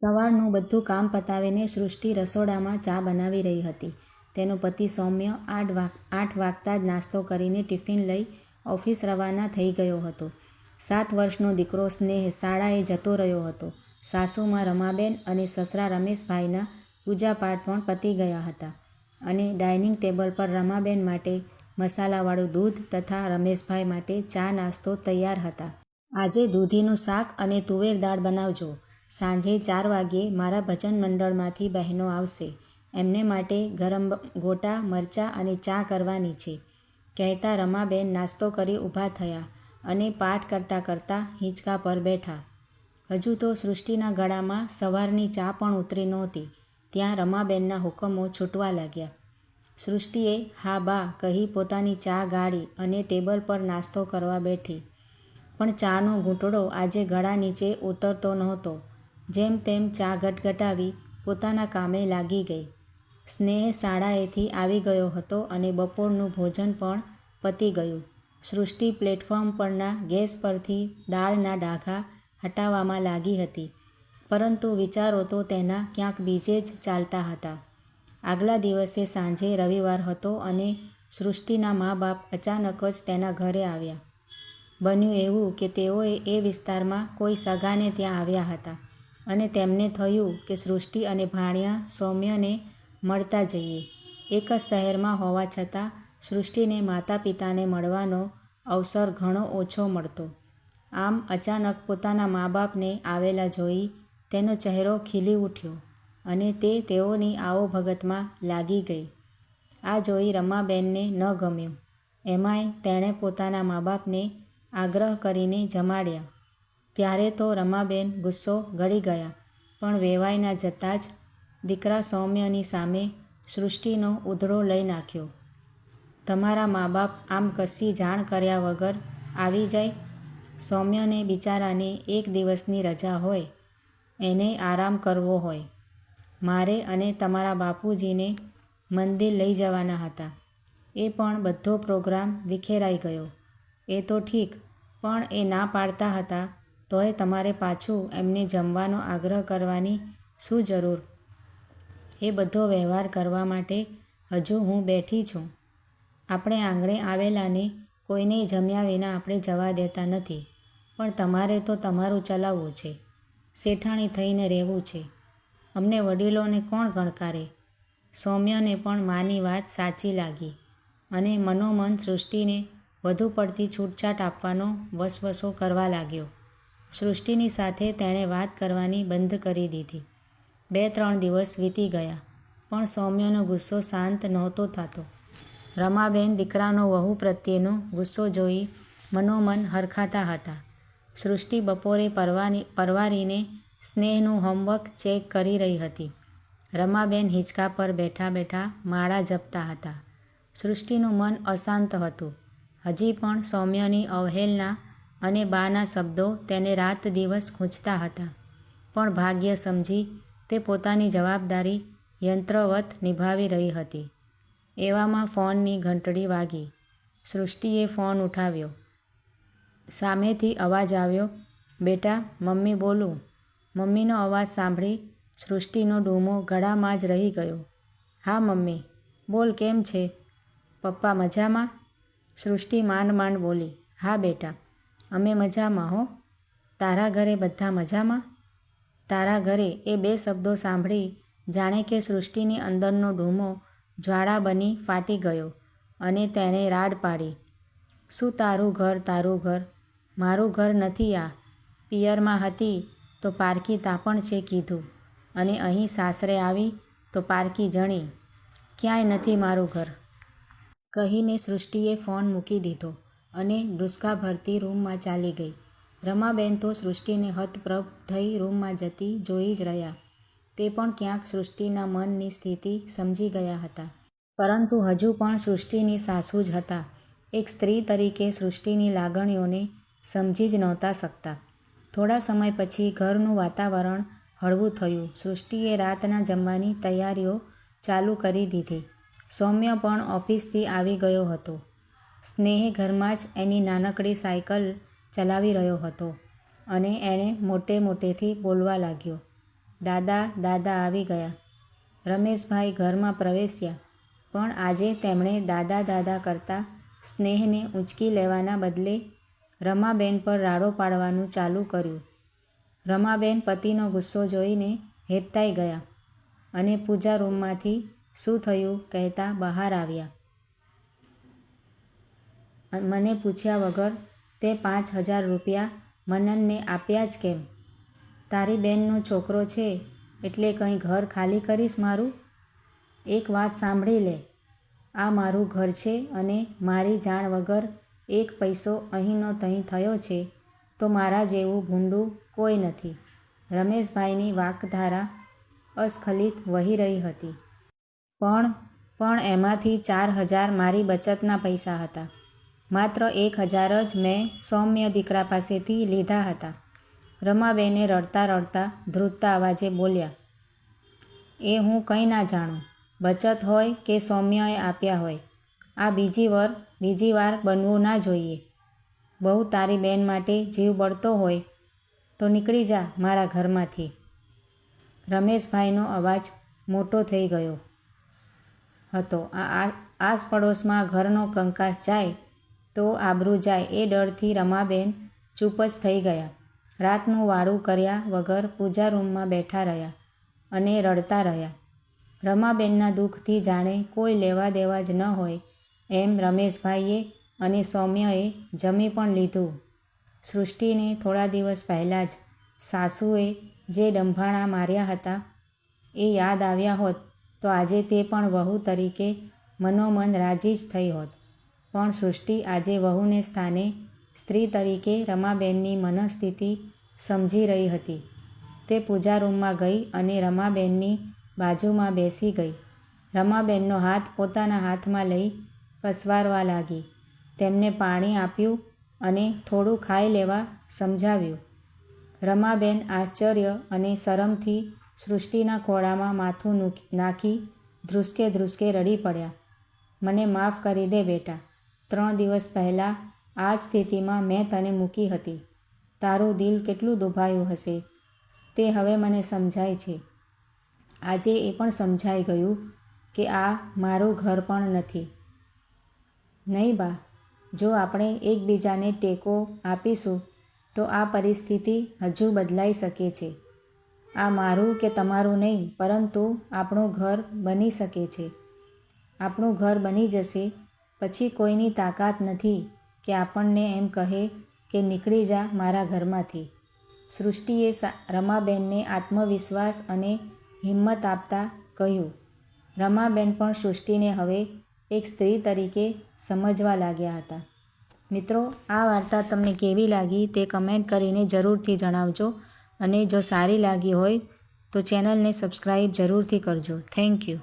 સવારનું બધું કામ પતાવીને સૃષ્ટિ રસોડામાં ચા બનાવી રહી હતી. તેનો પતિ સૌમ્ય આઠ વાગ, આઠ વાગતા જ નાસ્તો કરીને ટિફિન લઈ ઓફિસ રવાના થઈ ગયો હતો. સાત વર્ષનો દીકરો સ્નેહ શાળાએ જતો રહ્યો હતો. સાસુમાં રમાબેન અને સસરા રમેશભાઈના પૂજાપાઠ પણ પતી ગયા હતા અને ડાઇનિંગ ટેબલ પર રમાબેન માટે મસાલાવાળું દૂધ તથા રમેશભાઈ માટે ચા નાસ્તો તૈયાર હતા. આજે દૂધીનું શાક અને તુવેર દાળ બનાવજો. સાંજે ચાર વાગ્યે મારા ભજન મંડળમાંથી બહેનો આવશે. એમને માટે ગરમ ગોટા, મરચાં અને ચા કરવાની છે. કહેતા રમાબેન નાસ્તો કરી ઊભા થયા અને પાઠ કરતાં કરતાં હિંચકા પર બેઠા. હજુ તો સૃષ્ટિના ગળામાં સવારની ચા પણ ઉતરી નહોતી. ત્યાં રમાબેનના હુકમો છૂટવા લાગ્યા. સૃષ્ટિએ હા બા કહી પોતાની ચા ગાળી અને ટેબલ પર નાસ્તો કરવા બેઠી. પણ ચાનો ઘૂંટડો આજે ગળા નીચે ઉતરતો નહોતો. જેમ તેમ ચા ગટગટાવી પોતાના કામે લાગી ગઈ. સ્નેહ શાળાએથી આવી ગયો હતો અને બપોરનું ભોજન પણ પતી ગયું. સૃષ્ટિ પ્લેટફોર્મ પરના ગેસ પરથી દાળના ડાઘા હટાવવામાં લાગી હતી. પરંતુ વિચારો તો તેના ક્યાંક બીજે જ ચાલતા હતા. આગલા દિવસે સાંજે રવિવાર હતો અને સૃષ્ટિના મા બાપ અચાનક જ તેના ઘરે આવ્યા. બન્યું એવું કે તેઓએ એ વિસ્તારમાં કોઈ સગાને ત્યાં આવ્યા હતા. અને તેમને થયું કે સૃષ્ટિ અને ભાણિયા સૌમ્યને મળતા જઈએ. એક જ શહેરમાં હોવા છતાં સૃષ્ટિને માતા પિતાને મળવાનો અવસર ઘણો ઓછો મળતો. આમ અચાનક પોતાના મા બાપને આવેલા જોઈ તેનો ચહેરો ખીલી ઉઠ્યો અને તે તેઓની આવો ભગતમાં લાગી ગઈ. આ જોઈ રમાબેનને ન ગમ્યું. એમાંય તેણે પોતાના મા બાપને આગ્રહ કરીને જમાડ્યા. ત્યારે તો રમાબેન ગુસ્સો ગળી ગયા, પણ વેવાઈના જતાં જ દીકરા સૌમ્યની સામે સૃષ્ટિનો ઉધડો લઈ નાખ્યો. તમારા મા બાપ આમ કશી જાણ કર્યા વગર આવી જાય? સૌમ્યને બિચારાને એક દિવસની રજા હોય, એને આરામ કરવો હોય. મારે અને તમારા બાપુજીને મંદિર લઈ જવાના હતા. એ પણ બધો પ્રોગ્રામ વિખેરાઈ ગયો. એ તો ઠીક, પણ એ ના પાડતા હતા તોય તમારે પાછું એમને જમવાનો આગ્રહ કરવાની શું જરૂર? એ બધો વ્યવહાર કરવા માટે હજુ હું બેઠી છું. આપણે આંગણે આવેલાને કોઈને જમ્યા વિના આપણે જવા દેતા નથી. પણ તમારે તો તમારું ચલાવવું છે. શેઠાણી થઈને રહેવું છે. અમને વડીલોને કોણ ગણકારે? સૌમ્યને પણ માની વાત સાચી લાગી અને મનોમન સૃષ્ટિને વધુ પડતી છૂટછાટ આપવાનો વસવસો કરવા લાગ્યો. સૃષ્ટિની સાથે તેણે વાત કરવાની બંધ કરી દીધી. બે ત્રણ દિવસ વીતી ગયા, પણ સૌમ્યનો ગુસ્સો શાંત નહોતો થતો. રમાબેન દીકરાનો વહુ પ્રત્યેનો ગુસ્સો જોઈ મનોમન હરખાતા હતા. સૃષ્ટિ બપોરે પરવાની, પરવારીને સ્નેહનું હોમવર્ક ચેક કરી રહી હતી. રમાબેન હિંચકા પર બેઠા બેઠા માળા જપતા હતા. સૃષ્ટિનું મન અશાંત હતું. હજી પણ સૌમ્યની અવહેલના અને બાના શબ્દો તેને રાત દિવસ ખૂંચતા હતા. પણ ભાગ્ય સમજી તે પોતાની જવાબદારી યંત્રવત નિભાવી રહી હતી. એવામાં ફોનની ઘંટડી વાગી. સૃષ્ટિએ ફોન ઉઠાવ્યો. સામેથી અવાજ આવ્યો, બેટા, મમ્મી, બોલું. મમ્મીનો અવાજ સાંભળી સૃષ્ટિનો ડૂમો ગળામાં જ રહી ગયો. હા, મમ્મી, બોલ, કેમ છે? પપ્પા મજામાં? સૃષ્ટિ માંડ માંડ બોલી, હા, બેટા. અમે મજામાં હો. તારા ઘરે બધા મજામાં? તારા ઘરે એ બે શબ્દો સાંભળી જાણે કે સૃષ્ટિની અંદરનો ડૂમો જ્વાળા બની ફાટી ગયો અને તેણે રાડ પાડી. શું તારું ઘર તારું ઘર? મારું ઘર નથી આ. પિયરમાં હતી તો પારકી તાપણ છે કીધું. અને અહીં સાસરે આવી તો પારકી જણી. ક્યાંય નથી મારું ઘર. કહીને સૃષ્ટિએ ફોન મૂકી દીધો. અને ડુસકા ભરતી રૂમમાં ચાલી ગઈ. રમાબેન તો સૃષ્ટિને હતપ્રભ થઈ રૂમમાં જતી જોઈ જ રહ્યા. તે પણ ક્યાંક સૃષ્ટિના મનની સ્થિતિ સમજી ગયા હતા. પરંતુ હજુ પણ સૃષ્ટિની સાસુ જ હતા. એક સ્ત્રી તરીકે સૃષ્ટિની લાગણીઓને સમજી જ નહોતા શકતા. થોડા સમય પછી ઘરનું વાતાવરણ હળવું થયું. સૃષ્ટિએ રાતના જમવાની તૈયારીઓ ચાલુ કરી દીધી. સૌમ્ય પણ ઓફિસથી આવી ગયો હતો. સ્નેહ ઘરમાં જ એની નાનકડી સાયકલ ચલાવી રહ્યો હતો અને એણે મોટે મોટેથી બોલવા લાગ્યો, દાદા દાદા આવી ગયા. રમેશભાઈ ઘરમાં પ્રવેશ્યા, પણ આજે તેમણે દાદા દાદા કરતાં સ્નેહને ઊંચકી લેવાના બદલે રમાબેન પર રાડો પાડવાનું ચાલુ કર્યું. રમાબેન પતિનો ગુસ્સો જોઈને હેબતાઈ ગયા અને પૂજા રૂમમાંથી શું થયું કહેતા બહાર આવ્યા. મને પૂછ્યા વગર તે પાંચ હજાર રૂપિયા મનનને આપ્યા જ કેમ? તારી બેનનો છોકરો છે, એટલે કંઈ ઘર ખાલી કરીશ મારું? એક વાત સાંભળી લે. આ મારું ઘર છે અને મારી જાણ વગર એક પૈસો અહીંનો તહીં થયો છે, તો મારા જેવું ભૂંડું કોઈ નથી. રમેશભાઈની વાકધારા અસ્ખલિત વહી રહી હતી. પણ પણ એમાંથી ચાર હજાર મારી બચતના પૈસા હતા. માત્ર એક હજાર જ મેં સૌમ્ય દીકરા પાસેથી લીધા હતા. રમાબેને રડતા રડતા ધ્રુજતા અવાજે બોલ્યા, એ હું કંઈ ના જાણું. બચત હોય કે સૌમ્યએ આપ્યા હોય. આ બીજી વાર બીજી વાર બનવું ના જોઈએ. બહુ તારી બેન માટે જીવ બળતો હોય તો નીકળી જા મારા ઘરમાંથી. રમેશભાઈનો અવાજ મોટો થઈ ગયો હતો. આ આસપડોશમાં ઘરનો કંકાસ જાય તો આબરૂ જાય એ ડરથી રમાબેન ચૂપ જ થઈ ગયા. રાતનું વાળું કર્યા વગર પૂજા રૂમમાં બેઠા રહ્યા અને રડતા રહ્યા. રમાબેનના દુઃખથી જાણે કોઈ લેવા દેવા જ ન હોય એમ રમેશભાઈએ અને સૌમ્યએ જમી પણ લીધું. સૃષ્ટિને થોડા દિવસ પહેલાં જ સાસુએ જે ડંભાણા માર્યા હતા એ યાદ આવ્યા હોત તો આજે તે પણ વહુ તરીકે મનોમન રાજી જ થઈ હોત. પણ સૃષ્ટિ આજે વહુને સ્થાને સ્ત્રી તરીકે રમાબેનની મનઃસ્થિતિ સમજી રહી હતી. તે પૂજા રૂમમાં ગઈ અને રમાબેનની બાજુમાં બેસી ગઈ. રમાબેનનો હાથ પોતાના હાથમાં લઈ પસવારવા લાગી. તેમને પાણી આપ્યું અને થોડું ખાઈ લેવા સમજાવ્યું. રમાબેન આશ્ચર્ય અને શરમથી સૃષ્ટિના ખોળામાં માથું નાખી ધ્રુસકે ધ્રુસકે રડી પડ્યા. મને માફ કરી દે બેટા. ત્રણ દિવસ પહેલાં આ જ સ્થિતિમાં મેં તને મૂકી હતી. તારું દિલ કેટલું દુભાયું હશે, તે હવે મને સમજાય છે. આજે એ પણ સમજાઈ ગયું કે આ મારું ઘર પણ નથી. નહીં બા, જો આપણે એકબીજાને ટેકો આપીશું, તો આ પરિસ્થિતિ હજુ બદલાઈ શકે છે. આ મારું કે તમારું નહીં, પરંતુ આપણું ઘર બની શકે છે. આપણું ઘર બની જશે પછી કોઈની તાકાત નથી કે આપણને એમ કહે કે નીકળી જા મારા ઘરમાંથી. સૃષ્ટિએ રમાબેનને આત્મવિશ્વાસ અને હિંમત આપતા કહ્યું. રમાબેન પણ સૃષ્ટિને હવે એક સ્ત્રી તરીકે સમજવા લાગ્યા હતા. મિત્રો, આ વાર્તા તમને કેવી લાગી તે કમેન્ટ કરીને જરૂરથી જણાવજો અને જો સારી લાગી હોય તો ચેનલને સબસ્ક્રાઈબ જરૂરથી કરજો. Thank you.